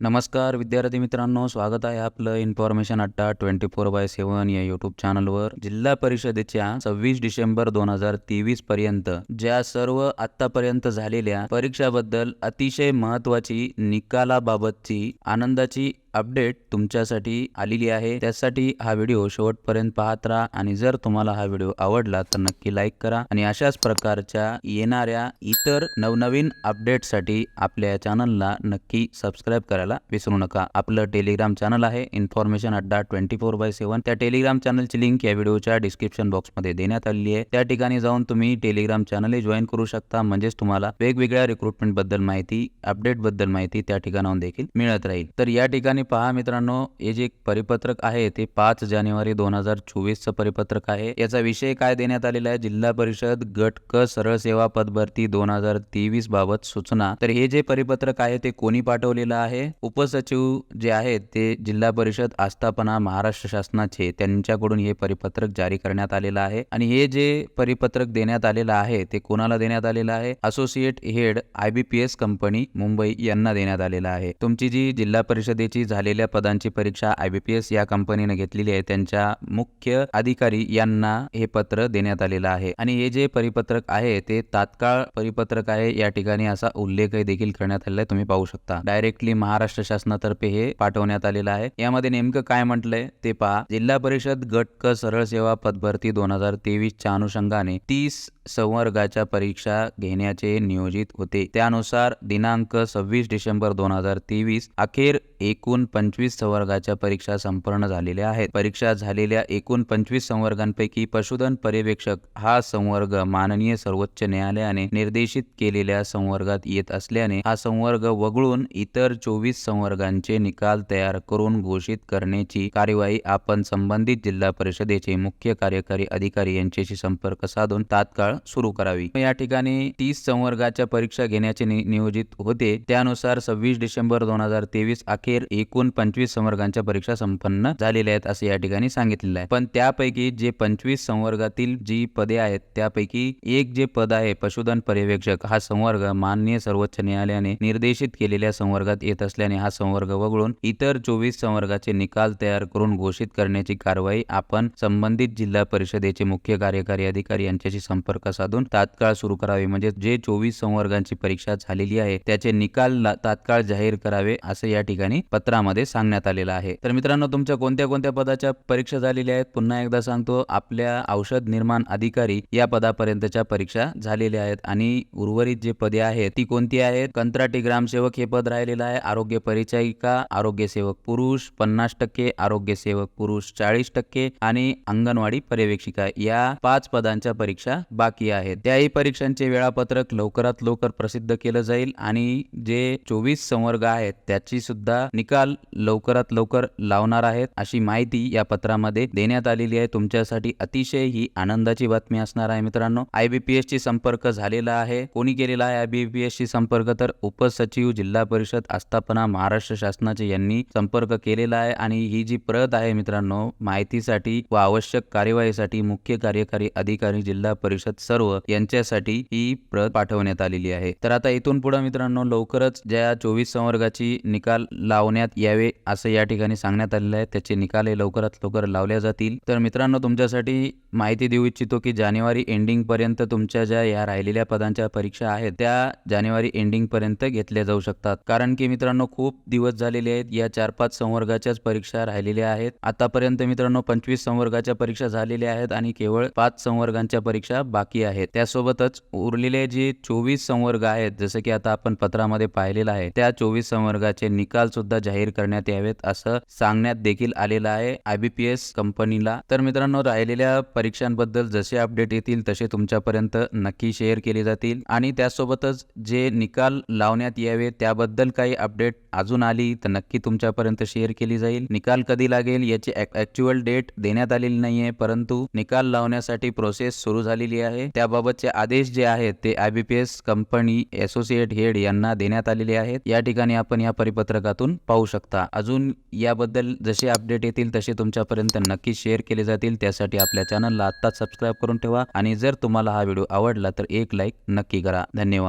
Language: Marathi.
नमस्कार विद्यार्थी मित्रांनो. स्वागत आहे आपलं इन्फॉर्मेशन अड्डा ट्वेंटी फोर बाय सेवन या युट्यूब चॅनलवर जिल्हा परिषदेच्या सव्वीस डिसेंबर दोन हजार तेवीस पर्यंत ज्या सर्व आतापर्यंत झालेल्या परीक्षाबद्दल अतिशय महत्वाची निकालाबाबतची आनंदाची अपडेट तुमच्यासाठी आलेली आहे. त्यासाठी हा व्हिडिओ शेवटपर्यंत पाहत राहा आणि जर तुम्हाला हा व्हिडिओ आवडला तर नक्की लाईक करा आणि अशाच प्रकारच्या येणाऱ्या इतर नवनवीन अपडेटसाठी आपल्या चॅनलला नक्की सबस्क्राईब करायला विसरू नका. आपलं टेलिग्राम चॅनल आहे इन्फॉर्मेशन अड्डा ट्वेंटी फोर बाय सेवन त्या टेलिग्राम चॅनलची लिंक या व्हिडिओच्या डिस्क्रिप्शन बॉक्समध्ये देण्यात आलेली आहे. त्या ठिकाणी जाऊन तुम्ही टेलिग्राम चॅनलही जॉईन करू शकता. म्हणजेच तुम्हाला वेगवेगळ्या रिक्रुटमेंटबद्दल माहिती अपडेटबद्दल माहिती त्या ठिकाणाहून देखील मिळत राहील. तर या ठिकाणी पहा मित्रांनो हे जे परिपत्रक आहे ते पाच जानेवारी दोन हजार चोवीसचं परिपत्रक आहे. याचा विषय काय देण्यात आलेला आहे? जिल्हा परिषद गट क सरळ सेवा पदभरती दोन हजार तेवीस बाबत सूचना. तर हे जे परिपत्रक आहे ते कोणी पाठवलेलं आहे? उपसचिव जे आहेत ते जिल्हा परिषद आस्थापना महाराष्ट्र शासनाचे त्यांच्याकडून हे परिपत्रक जारी करण्यात आलेलं आहे. आणि हे जे परिपत्रक देण्यात आलेलं आहे ते कोणाला देण्यात आलेलं आहे? Associate head I B P S company Mumbai यांना देण्यात आलेलं आहे. तुमची जी जिल्हा परिषदेची झालेल्या पदांची परीक्षा आय बी पी एस या कंपनीने घेतलेली आहे. त्यांच्या मुख्य अधिकारी यांना हे पत्र देण्यात आलेलं आहे. आणि हे जे परिपत्रक आहे ते तात्काळ परिपत्रक आहे. या ठिकाणी असा उल्लेखही देखील करण्यात आलेला आहे. तुम्ही पाहू शकता. डायरेक्टली महाराष्ट्र शासनातर्फे हे पाठवण्यात आलेलं आहे. यामध्ये नेमकं काय म्हटलंय ते पहा. जिल्हा परिषद गट क सरळ सेवा पदभरती दोन हजार तेवीसच्या अनुषंगाने तीस संवर्गाच्या परीक्षा घेण्याचे नियोजित होते. त्यानुसार दिनांक सव्वीस डिसेंबर दोन हजार तेवीस अखेर एकूण पंचवीस संवर्गाच्या परीक्षा संपन्न झालेल्या आहेत. परीक्षा झालेल्या एकूण पंचवीस संवर्गांपैकी पशुधन पर्यवेक्षक हा संवर्ग माननीय सर्वोच्च न्यायालयाने निर्देशित केलेल्या संवर्गात येत असल्याने हा संवर्ग वगळून इतर चोवीस संवर्गांचे निकाल तयार करून घोषित करण्याची कार्यवाही आपण संबंधित जिल्हा परिषदेचे मुख्य कार्यकारी अधिकारी यांच्याशी संपर्क साधून तात्काळ सुरू करावी. या ठिकाणी तीस संवर्गाच्या परीक्षा घेण्याचे नियोजित होते. त्यानुसार सव्वीस डिसेंबर दोन हजार तेवीस अखेर एकूण पंचवीस संवर्गांच्या परीक्षा संपन्न झालेल्या आहेत असे या ठिकाणी सांगितलेलं आहे. पण त्यापैकी जे पंचवीस संवर्गातील जी पदे आहेत त्यापैकी एक जे पद आहे पशुधन पर्यवेक्षक हा संवर्ग माननीय सर्वोच्च न्यायालयाने निर्देशित केलेल्या संवर्गात येत असल्याने हा संवर्ग वगळून इतर चोवीस संवर्गाचे निकाल तयार करून घोषित करण्याची कारवाई आपण संबंधित जिल्हा परिषदेचे मुख्य कार्यकारी अधिकारी यांच्याशी संपर्क साधून तात्काळ सुरू करावे. म्हणजे जे चोवीस संवर्गांची परीक्षा झालेली आहे त्याचे निकाल तात्काळ जाहीर करावे असं या ठिकाणी पत्रामध्ये सांगण्यात आलेलं आहे. तर मित्रांनो तुमच्या कोणत्या कोणत्या पदाच्या परीक्षा झालेल्या आहेत? पुन्हा एकदा सांगतो आपल्या औषध निर्माण अधिकारी या पदापर्यंतच्या परीक्षा झालेल्या आहेत आणि उर्वरित जे पदे आहेत ती कोणती आहेत? कंत्राटी ग्रामसेवक हे पद राहिलेलं आहे आरोग्य परिचायिका आरोग्य सेवक पुरुष पन्नास टक्के आरोग्य सेवक पुरुष चाळीस टक्के आणि अंगणवाडी पर्यवेक्षिका. या पाच पदांच्या परीक्षा बाकी आहेत त्याही परीक्षांचे वेळापत्रक लवकरात लवकर प्रसिद्ध केलं जाईल आणि जे चोवीस संवर्ग आहेत त्याची सुद्धा निकाल लवकरात लवकर लावणार आहेत अशी माहिती या पत्रामध्ये देण्यात आलेली आहे. तुमच्यासाठी अतिशय ही आनंदाची बातमी असणार आहे मित्रांनो. आयबीपीएस ची संपर्क झालेला आहे. कोणी केलेला आहे आयबीपीएस ची संपर्क? तर उपसचिव जिल्हा परिषद आस्थापना महाराष्ट्र शासनाचे यांनी संपर्क केलेला आहे आणि ही जी प्रत आहे मित्रांनो माहितीसाठी व आवश्यक कार्यवाहीसाठी मुख्य कार्यकारी अधिकारी जिल्हा परिषद सर्व यांच्यासाठी ही प्रत पाठवण्यात आलेली आहे. तर आता इथून पुढे मित्रांनो लवकरच ज्या चोवीस संवर्गाची निकाल लावण्यात यावे असं या ठिकाणी सांगण्यात आलेलं आहे. त्याचे निकाल हे लवकरात लवकर लावल्या जातील. तर मित्रांनो तुमच्यासाठी माहिती देऊ इच्छितो की जानेवारी एंडिंग पर्यंत तुमच्या ज्या या राहिलेल्या पदांच्या परीक्षा आहेत त्या जानेवारी एंडिंग पर्यंत घेतल्या जाऊ शकतात. कारण की मित्रांनो खूप दिवस झालेले आहेत. या चार पाच संवर्गाच्याच परीक्षा राहिलेल्या आहेत. आतापर्यंत मित्रांनो पंचवीस संवर्गाच्या परीक्षा झालेल्या आहेत आणि केवळ पाच संवर्गांच्या परीक्षा बाकी आहे. त्यासोबतच उरलेले जे चोवीस संवर्ग आहेत जसं की आता आपण पत्रामध्ये पाहिलेलं आहे त्या चोवीस संवर्गाचे निकाल सुद्धा जाहीर करण्यात यावेत असं सांगण्यात देखील आलेलं आहे आयबीपीएस कंपनीला. तर मित्रांनो राहिलेल्या परीक्षांबद्दल जसे अपडेट येतील तसे तुमच्यापर्यंत नक्की शेअर केले जातील. आणि त्यासोबतच जे निकाल लावण्यात यावे त्याबद्दल काही अपडेट अजून आली तर नक्की तुमच्यापर्यंत शेअर केली जाईल. निकाल कधी लागेल याची ऍक्च्युअल डेट देण्यात आलेली नाहीये परंतु निकाल लावण्यासाठी प्रोसेस सुरू झालेली आहे. आहे. त्याबाबतचे आदेश जे आहेत ते आयबीपीएस कंपनी असोसिएट हेड यांना देण्यात आलेले आहेत. या ठिकाणी आपण या परिपत्रकातून पाहू शकता. अजून याबद्दल जसे अपडेट येतील तसे तुमच्यापर्यंत नक्की शेअर केले जातील. त्यासाठी आपल्या चॅनलला आत्ताच सबस्क्राईब करून ठेवा. आणि जर तुम्हाला हा व्हिडिओ आवडला तर एक लाईक नक्की करा. धन्यवाद.